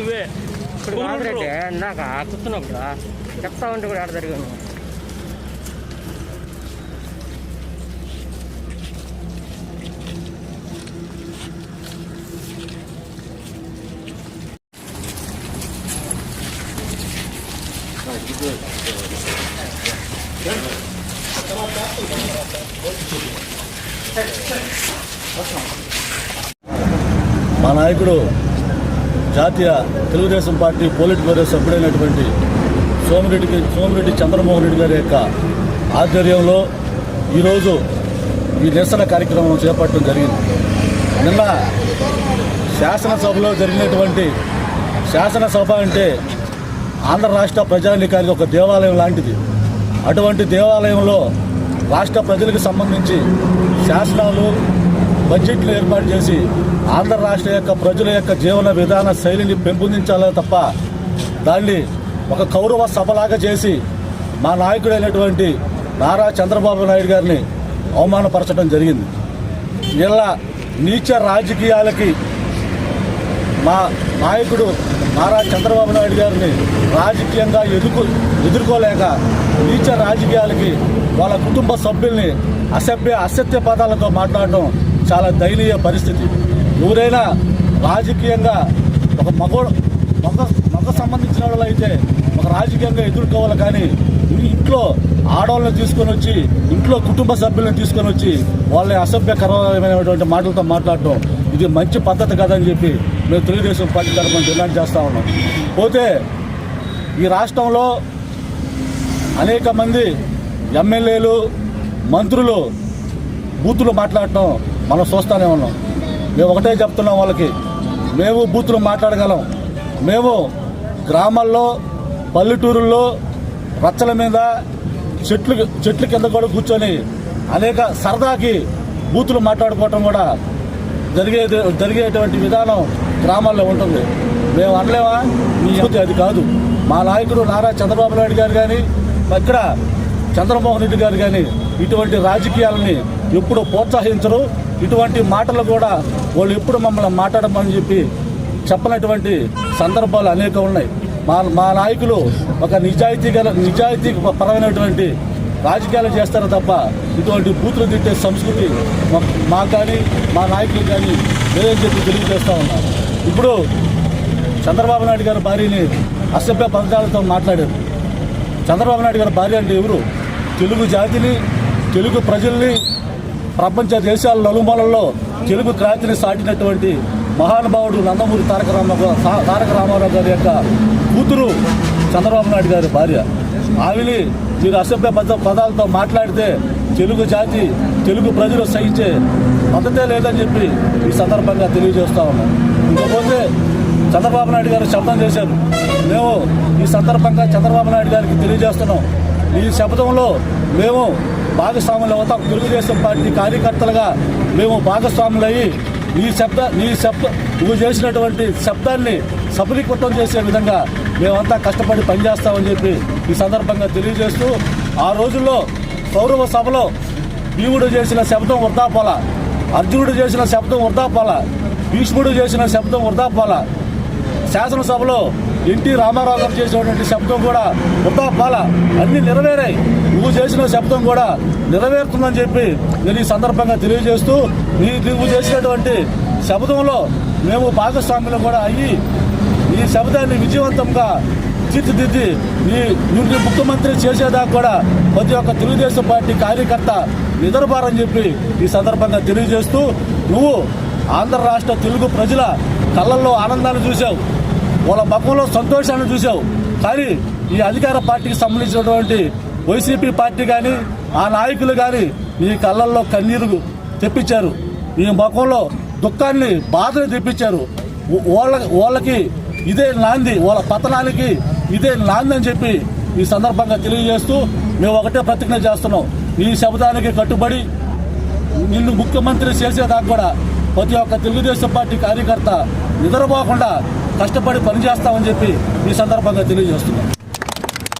ఇప్పుడు కాదురెడ్డి ఇందాక కూర్చున్నప్పుడు చెప్తా ఉంటే కూడా ఆడ జరిగాను మా నాయకుడు జాతీయ తెలుగుదేశం పార్టీ పోలిట్ బ్యూరో సభ్యుడైనటువంటి సోమిరెడ్డికి సోమిరెడ్డి చంద్రమోహన్ రెడ్డి గారి యొక్క ఆధ్వర్యంలో ఈరోజు ఈ నిరసన కార్యక్రమం చేపట్టడం జరిగింది. నిన్న శాసనసభలో జరిగినటువంటి శాసనసభ అంటే ఆంధ్ర రాష్ట్ర ప్రజానికానికి ఒక దేవాలయం లాంటిది. అటువంటి దేవాలయంలో రాష్ట్ర ప్రజలకు సంబంధించి శాసనాలు బడ్జెట్లు ఏర్పాటు చేసి ఆంధ్ర రాష్ట్ర యొక్క ప్రజల యొక్క జీవన విధాన శైలిని పెంపొందించాలే తప్ప దాన్ని ఒక కౌరవ సభలాగా చేసి మా నాయకుడైనటువంటి నారా చంద్రబాబు నాయుడు గారిని అవమానపరచడం జరిగింది. ఇలా నీచ రాజకీయాలకి మా నాయకుడు నారా చంద్రబాబు నాయుడు గారిని రాజకీయంగా ఎదుర్కొ ఎదుర్కోలేక నీచ రాజకీయాలకి వాళ్ళ కుటుంబ సభ్యుల్ని అసభ్య అసత్య పదాలతో మాట్లాడటం చాలా దయనీయ పరిస్థితి. ఎవరైనా రాజకీయంగా ఒక మగ మగ మగ సంబంధించిన వాళ్ళు అయితే ఒక రాజకీయంగా ఎదుర్కోవాలి కానీ ఇంట్లో ఆడవాళ్ళని తీసుకొని వచ్చి ఇంట్లో కుటుంబ సభ్యులను తీసుకొని వచ్చి వాళ్ళని అసభ్యకరమైనటువంటి మాటలతో మాట్లాడటం ఇది మంచి పద్ధతి కాదని చెప్పి మేము తెలుగుదేశం పార్టీ తరఫున డిమాండ్ చేస్తూ ఉన్నాం. పోతే ఈ రాష్ట్రంలో అనేక మంది ఎమ్మెల్యేలు మంత్రులు బూతులు మాట్లాడటం మనం చూస్తూనే ఉన్నాం. మేము ఒకటే చెప్తున్నాం వాళ్ళకి మేము బూతులు మాట్లాడగలం. మేము గ్రామాల్లో పల్లెటూరుల్లో రచ్చల మీద చెట్లు చెట్ల కింద కూడా కూర్చొని అనేక సరదాకి బూతులు మాట్లాడుకోవటం కూడా జరిగే జరిగేటువంటి విధానం గ్రామాల్లో ఉంటుంది. మేము అనలేమా? మీ అది కాదు. మా నాయకుడు నారా చంద్రబాబు నాయుడు గారు కానీ ఇక్కడ చంద్రమోహన్ రెడ్డి గారు కానీ ఇటువంటి రాజకీయాలని ఎప్పుడు ప్రోత్సహించరు. ఇటువంటి మాటలు కూడా వాళ్ళు ఎప్పుడు మమ్మల్ని మాట్లాడమని చెప్పి చెప్పనటువంటి సందర్భాలు అనేక ఉన్నాయి. మా మా నాయకులు ఒక నిజాయితీ గల నిజాయితీ పరమైనటువంటి రాజకీయాలు చేస్తారు తప్ప ఇటువంటి బూతులు తిట్టే సంస్కృతి మా- మాకు కానీ మా నాయకులు కానీ లేదని చెప్పి తెలియజేస్తూ ఉన్నారు. ఇప్పుడు చంద్రబాబు నాయుడు గారి భార్యని అసభ్య పదజాలతో మాట్లాడారు. చంద్రబాబు నాయుడు గారి భార్య అంటే ఎవరు? తెలుగు జాతిని తెలుగు ప్రజల్ని ప్రపంచ దేశాల నలుమూలల్లో తెలుగు క్రాంతిని సాటినటువంటి మహానుభావుడు నందమూరి తారక రామారావు తారక రామారావు గారి యొక్క కూతురు చంద్రబాబు నాయుడు గారి భార్య. ఆవిని మీరు అసభ్య పద పదాలతో మాట్లాడితే తెలుగు జాతి తెలుగు ప్రజలు సహించే పద్ధతే లేదని చెప్పి ఈ సందర్భంగా తెలియజేస్తా ఉన్నాం. ఇకపోతే చంద్రబాబు నాయుడు గారు శబ్దం చేశారు. మేము ఈ సందర్భంగా చంద్రబాబు నాయుడు గారికి తెలియజేస్తున్నాం. ఈ శబ్దంలో మేము భాగస్వాములు అవుతాం తెలుగుదేశం పార్టీ కార్యకర్తలుగా మేము భాగస్వాములయ్యి నీ శబ్ద నీ శబ్ద నువ్వు చేసినటువంటి శబ్దాన్ని సఫలీకృతం చేసే విధంగా మేమంతా కష్టపడి పనిచేస్తామని చెప్పి ఈ సందర్భంగా తెలియజేస్తూ ఆ రోజుల్లో కౌరవ సభలో భీముడు చేసిన శబ్దం వృద్ధాపోల అర్జునుడు చేసిన శబ్దం వృద్ధాపోల భీష్ముడు చేసిన శబ్దం వృద్ధాపోల శాసనసభలో ఎన్టీ రామారావు గారు చేసినటువంటి శబ్దం కూడా వృద్ధాపాల అన్ని నెరవేరాయి. నువ్వు చేసిన శబ్దం కూడా నెరవేరుతుందని చెప్పి నేను ఈ సందర్భంగా తెలియజేస్తూ నీ నువ్వు చేసినటువంటి శబ్దంలో మేము భాగస్వాములు కూడా అయ్యి ఈ శబ్దాన్ని విజయవంతంగా తీర్చిదిద్ది ఈ నువ్వు ముఖ్యమంత్రి చేసేదాకా కూడా ప్రతి ఒక్క తెలుగుదేశం పార్టీ కార్యకర్త నిద్రపారని చెప్పి ఈ సందర్భంగా తెలియజేస్తూ నువ్వు ఆంధ్ర రాష్ట్ర తెలుగు ప్రజల కళ్ళల్లో ఆనందాన్ని చూశావు. వాళ్ళ ముఖంలో సంతోషాన్ని చూసావు కానీ ఈ అధికార పార్టీకి సంబంధించినటువంటి వైసీపీ పార్టీ కానీ ఆ నాయకులు కానీ నీ కళ్ళల్లో కన్నీరు తెప్పించారు. ఈ ముఖంలో దుఃఖాన్ని బాధని తెప్పించారు. వాళ్ళ వాళ్ళకి ఇదే నాంది వాళ్ళ పతనానికి ఇదే నాంది అని చెప్పి ఈ సందర్భంగా తెలియజేస్తూ మేము ఒకటే ప్రతిజ్ఞ చేస్తున్నాం. ఈ శబ్దానికి కట్టుబడి నిన్ను ముఖ్యమంత్రి చేసేదాకా కూడా ప్రతి ఒక్క తెలుగుదేశం పార్టీ కార్యకర్త నిద్రపోకుండా కష్టపడి పనిచేస్తామని చెప్పి ఈ సందర్భంగా తెలియజేస్తున్నాం.